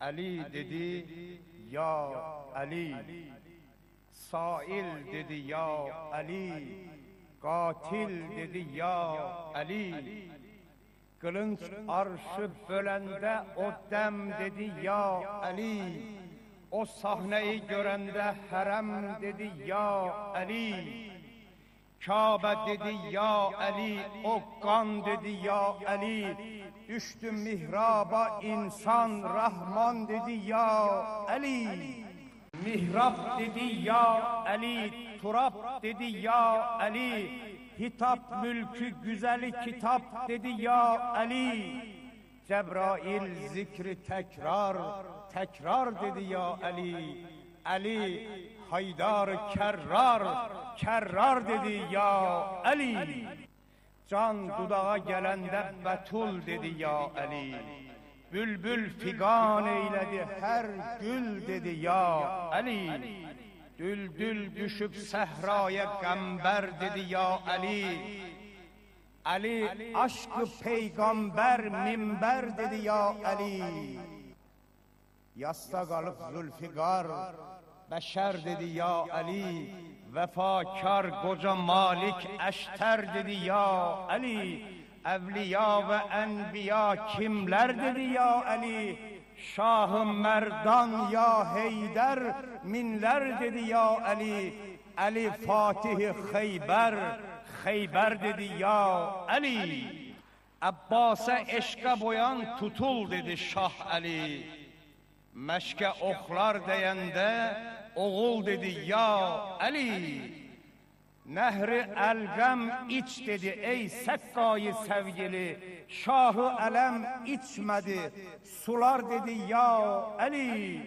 Ali dedi ya Ali Sail dedi ya Ali Katil dedi ya Ali Kılınç arşı bölende o dem dedi ya Ali O sahneyi görende herem dedi ya Ali Kabe dedi ya Ali, o kan dedi ya Ali. Düştü mihraba insan Rahman dedi ya Ali. Mihrap dedi ya Ali, turap dedi ya Ali. Hitap mülkü güzeli kitap dedi ya Ali. Cebrail zikri tekrar, tekrar dedi ya Ali. Ali Haydar kerrar, kerrar dedi ya Ali. Can dudağa gelende betul dedi ya Ali. Bülbül figan eyledi her gül dedi ya Ali. Düldül düşüp sehraya gamber dedi ya Ali. Ali aşkı peygamber minber dedi ya Ali. Yasta kalıp Zülfikar beşer dedi ya Ali Vefakar koca Malik eşter dedi ya Ali Evliya ve enbiya kimler? dedi ya Ali Şahı Merdan ya Heyder minler? dedi ya Ali Ali Fatih Kheyber Kheyber dedi ya Ali Abbas'a eşke boyan tutul dedi Şah Ali Meşke oklar deyende oğul dedi ya Ali. Nehri elgem iç dedi ey sekkayı sevgili. Şahı elem içmedi sular dedi ya Ali.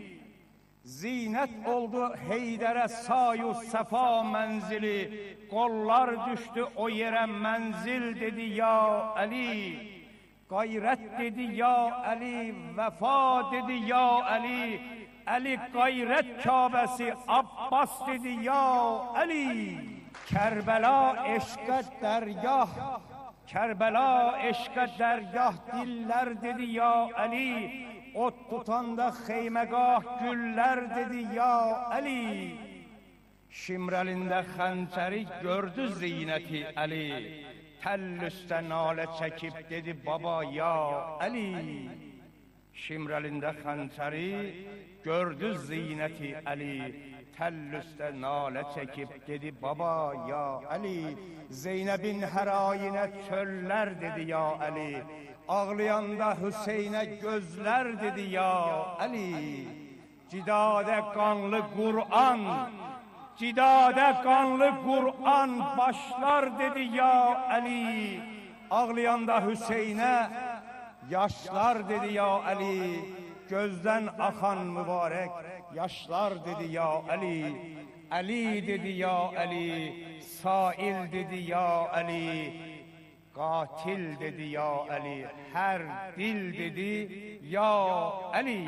Zinet oldu Heyder'e sayu sefa menzili. Kollar düştü o yere menzil dedi ya Ali. Gayret dedi ya Ali, vefa dedi ya Ali. Ali gayret Kabesi, Abbas dedi ya Ali. Kerbela eşke dergah, Kerbela eşke dergah diller dedi ya Ali. Ot tutanda heymegah güller dedi ya Ali. Şimrelinde hançeri gördü ziyneti Ali. Tel üstte nale çekip dedi baba ya Ali. Şimrelinde hançeri gördü ziyneti Ali. Tel üstte nale çekip dedi baba ya Ali. Zeynep'in her ayine çöller dedi ya Ali. Ağlayanda Hüseyin'e gözler dedi ya Ali. Cidade kanlı Kur'an Cidade kanlı Kur'an başlar dedi ya Ali. Ağlayanda Hüseyin'e yaşlar dedi ya Ali. Gözden akan mübarek yaşlar dedi ya Ali. Ali dedi ya Ali. Sail dedi ya Ali. Katil dedi ya Ali. Her dil dedi ya Ali.